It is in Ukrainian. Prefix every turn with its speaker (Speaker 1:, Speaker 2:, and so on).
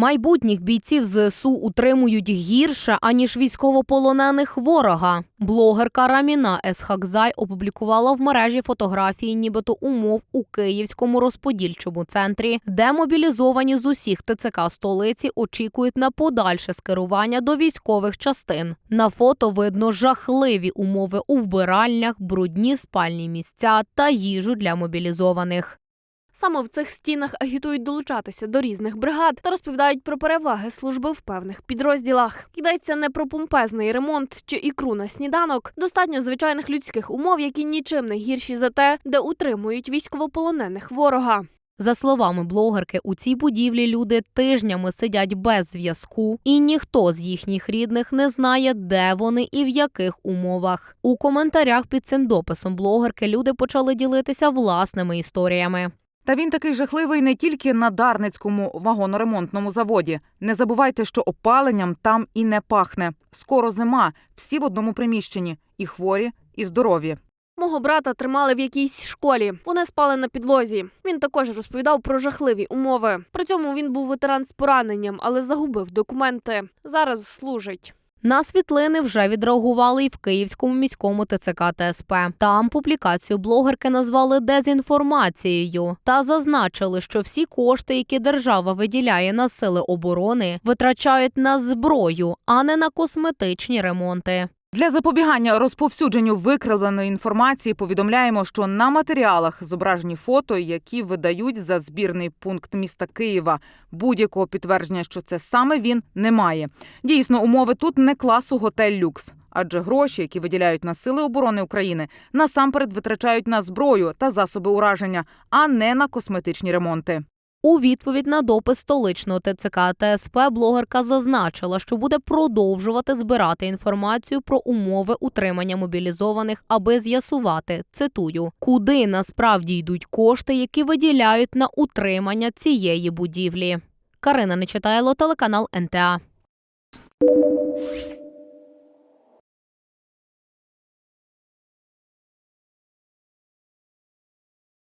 Speaker 1: Майбутніх бійців ЗСУ утримують гірше, аніж військовополонених ворога. Блогерка Раміна Есхакзай опублікувала в мережі фотографії, нібито умов у Київському розподільчому центрі, де мобілізовані з усіх ТЦК столиці очікують на подальше скерування до військових частин. На фото видно жахливі умови у вбиральнях, брудні спальні місця та їжу для мобілізованих.
Speaker 2: Саме в цих стінах агітують долучатися до різних бригад та розповідають про переваги служби в певних підрозділах. Йдеться не про помпезний ремонт чи ікру на сніданок. Достатньо звичайних людських умов, які нічим не гірші за те, де утримують військовополонених ворога.
Speaker 1: За словами блогерки, у цій будівлі люди тижнями сидять без зв'язку, і ніхто з їхніх рідних не знає, де вони і в яких умовах. У коментарях під цим дописом блогерки люди почали ділитися власними історіями.
Speaker 3: Та він такий жахливий не тільки на Дарницькому вагоноремонтному заводі. Не забувайте, що опаленням там і не пахне. Скоро зима, всі в одному приміщенні, і хворі, і здорові.
Speaker 2: Мого брата тримали в якійсь школі. Вони спали на підлозі. Він також розповідав про жахливі умови. При цьому він був ветеран з пораненням, але загубив документи. Зараз служить.
Speaker 1: На світлини вже відреагували і в Київському міському ТЦК ТСП. Там публікацію блогерки назвали дезінформацією та зазначили, що всі кошти, які держава виділяє на сили оборони, витрачають на зброю, а не на косметичні ремонти.
Speaker 3: Для запобігання розповсюдженню викривленої інформації повідомляємо, що на матеріалах зображені фото, які видають за збірний пункт міста Києва. Будь-якого підтвердження, що це саме він, немає. Дійсно, умови тут не класу готель люкс. Адже гроші, які виділяють на сили оборони України, насамперед витрачають на зброю та засоби ураження, а не на косметичні ремонти.
Speaker 1: У відповідь на допис столичного ТЦК ТСП блогерка зазначила, що буде продовжувати збирати інформацію про умови утримання мобілізованих, аби з'ясувати цитую, куди насправді йдуть кошти, які виділяють на утримання цієї будівлі. Карина Нечитайло, телеканал НТА.